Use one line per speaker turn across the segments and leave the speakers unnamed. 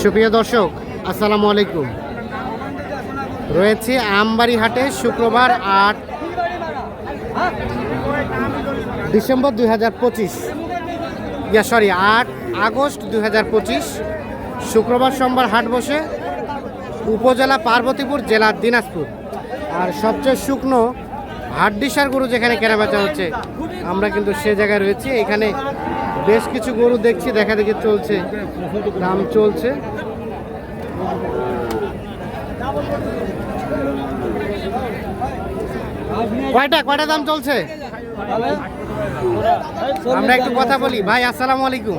সুপ্রিয় দর্শক, আসসালামু আলাইকুম। রয়েছে আমবাড়ি হাটে শুক্রবার আট ডিসেম্বর দুই হাজার পঁচিশ। ইয়া সরি আট আগস্ট দুই হাজার পঁচিশ। শুক্রবার সোমবার হাট বসে উপজেলা পার্বতীপুর জেলার দিনাজপুর। আর সবচেয়ে শুকনো হাড্ডিসার গরু যেখানে কেনাবেচা হচ্ছে, আমরা কিন্তু সে জায়গায় রয়েছি। এখানে বেশ কিছু গরু দেখছি, দেখা দেখি চলছে, দাম চলছে। কয়টা কয়টা দাম চলছে? আমরা একটু কথা বলি। ভাই, আসসালামু আলাইকুম।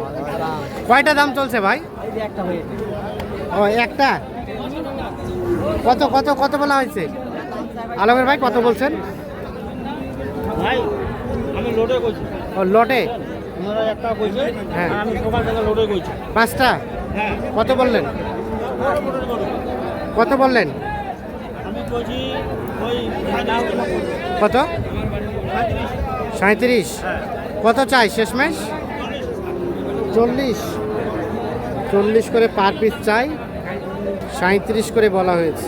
কয়টা দাম চলছে ভাই? ও, একটা? কত কত কত বলা হয়েছে? আলমের ভাই, কত বলছেন?
ভাই
লটে।
একটা কইছে
হ্যাঁ।
আমি সকাল থেকে লোডে করছি
পাঁচটা?
হ্যাঁ।
কত বললেন? কত বললেন?
আমি কইছি ওই
কত? সাঁত্রিশ। কত চাই শেষমেশ? চল্লিশ। চল্লিশ করে পার পিস চাই। সাঁত্রিশ করে বলা হয়েছে।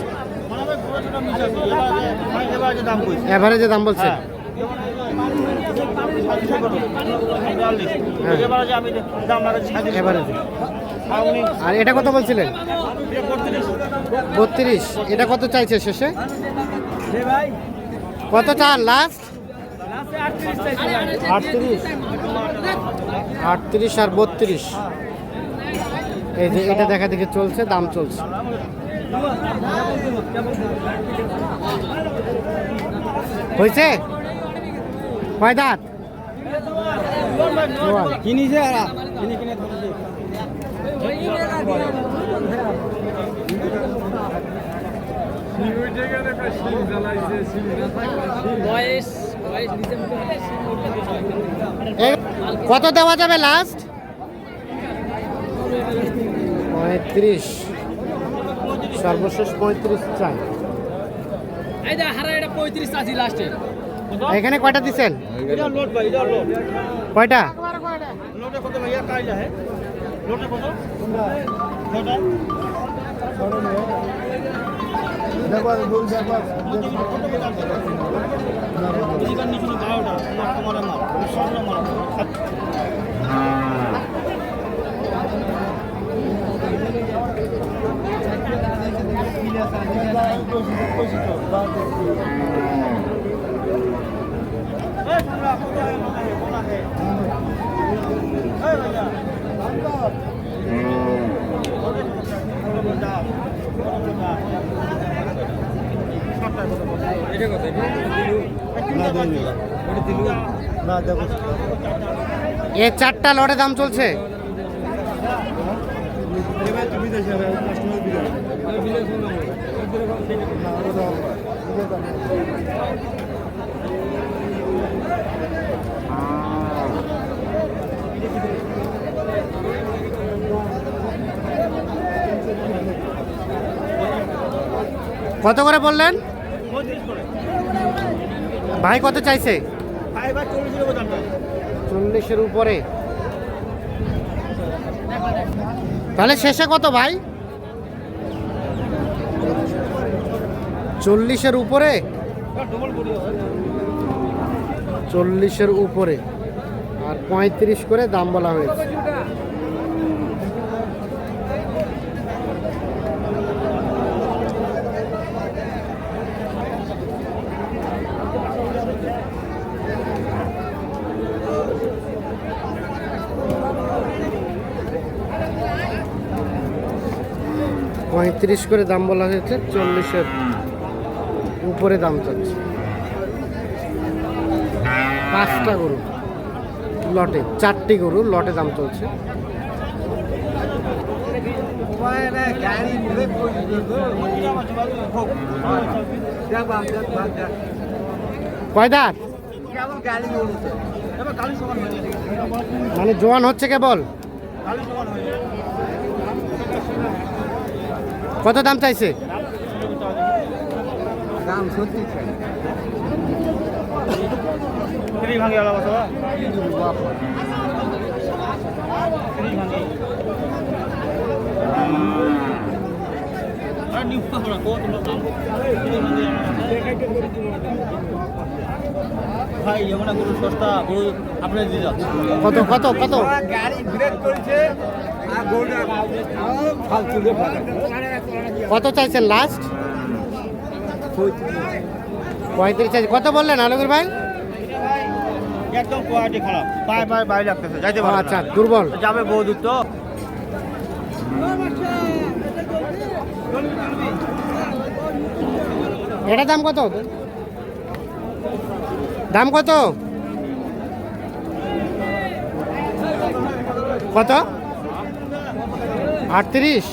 অ্যাভারেজে দাম বলছে
হ্যাঁ
হ্যাঁ।
এবার যে আমি দাম লাগাচ্ছি
অ্যাভারেজে
আর
এটা কত বলছিলেন?
বত্রিশ।
এটা কত চাইছে শেষে? কত চান লাস্ট
আটত্রিশ।
আটত্রিশ আর বত্রিশ। এই যে এটা দেখা দেখে চলছে, দাম চলছে। হয়েছে? কয় দাঁত?
কিনে কিনে ধরেছে
কত দেওয়া যাবে লাস্ট পঁয়ত্রিশ। সর্বশেষ পঁয়ত্রিশ চাই।
এই যে হারা এটা পঁয়ত্রিশ আছে লাস্টে
এখানে কয়টা দিচ্ছেন কয়টা?
লোডে কত
এ চারটা লটে দাম চলছে। কত করে বললেন? ভাই কত চাইছে? চল্লিশের উপরে। তাহলে শেষে কত ভাই? চল্লিশের উপরে? চল্লিশের উপরে। আর পঁয়ত্রিশ করে দাম বলা হয়েছে। পঁয়ত্রিশ করে দাম বলা হয়েছে, চল্লিশের উপরে দাম চাচ্ছে। পাঁচটা গরু। লটে, চারটি গরু, লটে দাম চলছে। কয় দাঁত মানে জোয়ান হচ্ছে কেবল? কত দাম চাইছে?
দাম সত্যি ফ্রি ভাঙি আলা বাসা ফ্রি ভাঙি। আর নিউ পাড়া কো তোমরা কাম ভাই যমুনা গরু সস্তা গরু আপনি দিয়ে যাচ্ছে।
কত কত কত?
গাড়ি ব্রেক করেছে
কত চাইছেন লাস্ট পঁয়ত্রিশ চাইছে কত বললেন আলমগীর ভাই?
একদম কোয়ালিটি খারাপ। পায়ে পায়ে বাইরে লাগতেছে যাইতে পারবে
আচ্ছা দুর্বল।
যাবে বহু দূর তো।
এটা দাম কত? দাম কত? কত? আটত্রিশ?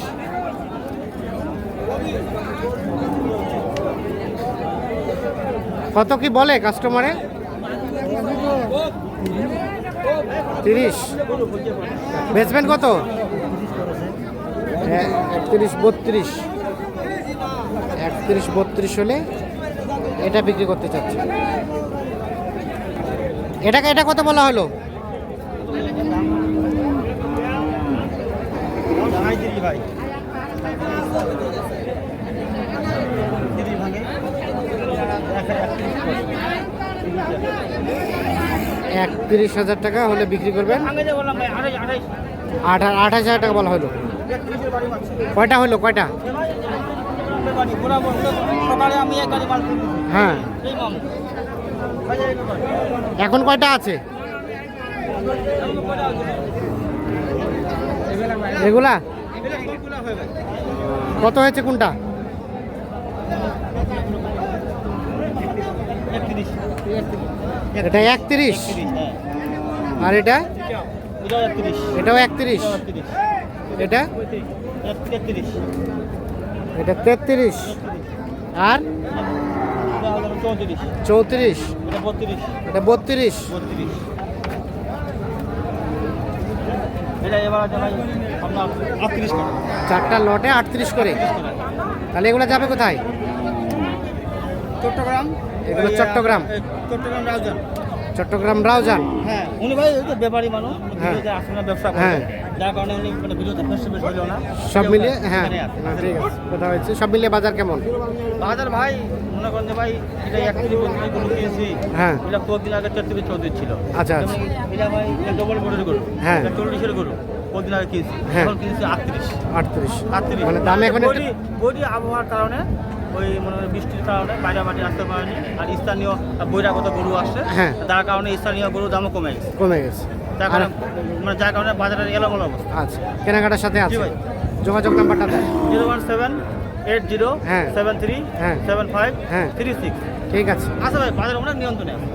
কত কি বলে কাস্টমারে? তিরিশ। বেচবেন কত? একত্রিশ বত্রিশ। একত্রিশ বত্রিশ হলে এটা বিক্রি করতে চাচ্ছি। এটাকে এটা কত বলা হলো?
ভাই দিদি ভাঙে
একত্রিশ হাজার টাকা হলে বিক্রি করবেন।
ভাঙে যে বললাম ভাই আড়াই আড়াই।
আঠা আঠাশ হাজার টাকা বলা হলো। কয়টা হলো? কয়টা? হ্যাঁ। এখন কয়টা আছে? এগুলা? কত হয়েছে কোনটা? এটা একত্রিশ? আর এটা?
এটাও একত্রিশ।
এটা? এটা তেত্রিশ। আর?
চৌত্রিশ। এটা বত্রিশ।
চারটা লটে আটত্রিশ করে। তাহলে এগুলো যাবে কোথায়?
চট্টগ্রাম।
এগুলো চট্টগ্রাম?
চট্টগ্রাম রাউজান
চট্টগ্রাম রাউজান
হ্যাঁ উনি ভাই ওই ব্যাপারী মানুষ
হ্যাঁ।
আসলে না ব্যবসা
হ্যাঁ।
যার কারণে উনি মানে হলো না।
সব মিলিয়ে হ্যাঁ। না, ঠিক আছে। কথা হয়েছে। সব মিলিয়ে বাজার কেমন?
বাজার ভাই মনে করেন ভাই এটা গরু কিনেছি
হ্যাঁ।
এটা কদিন আগে ছিল।
আচ্ছা,
এটা ভাই ডবল বোর্ডের গরু।
হ্যাঁ।
এটা চল্লিশের গরু। কদিন আগে কিনেছি
হ্যাঁ।
এখন কিনেছি আটত্রিশ।
আটত্রিশ।
আটত্রিশ।
মানে দাম এখন
বডি আবহাওয়ার কারণে ওই মনে হয় বৃষ্টির কারণে বাইরে মাটি আসতে পারেনি আর স্থানীয় বৈরাগত গরু আসছে
হ্যাঁ।
তার কারণে স্থানীয় গরুর দামও কমে গেছে
কমে গেছে তার
কারণে মানে যার কারণে বাজারের এলোমেলো অবস্থা
আচ্ছা কেনাকাটার সাথে আছে
ভাই।
যোগাযোগ নাম্বারটা দেন
zero one seven eight zero
হ্যাঁ।
সেভেন থ্রি
হ্যাঁ।
সেভেন ফাইভ
হ্যাঁ।
থ্রি সিক্স
ঠিক আছে
আচ্ছা ভাই বাজার অনেক নিয়ন্ত্রণে আছে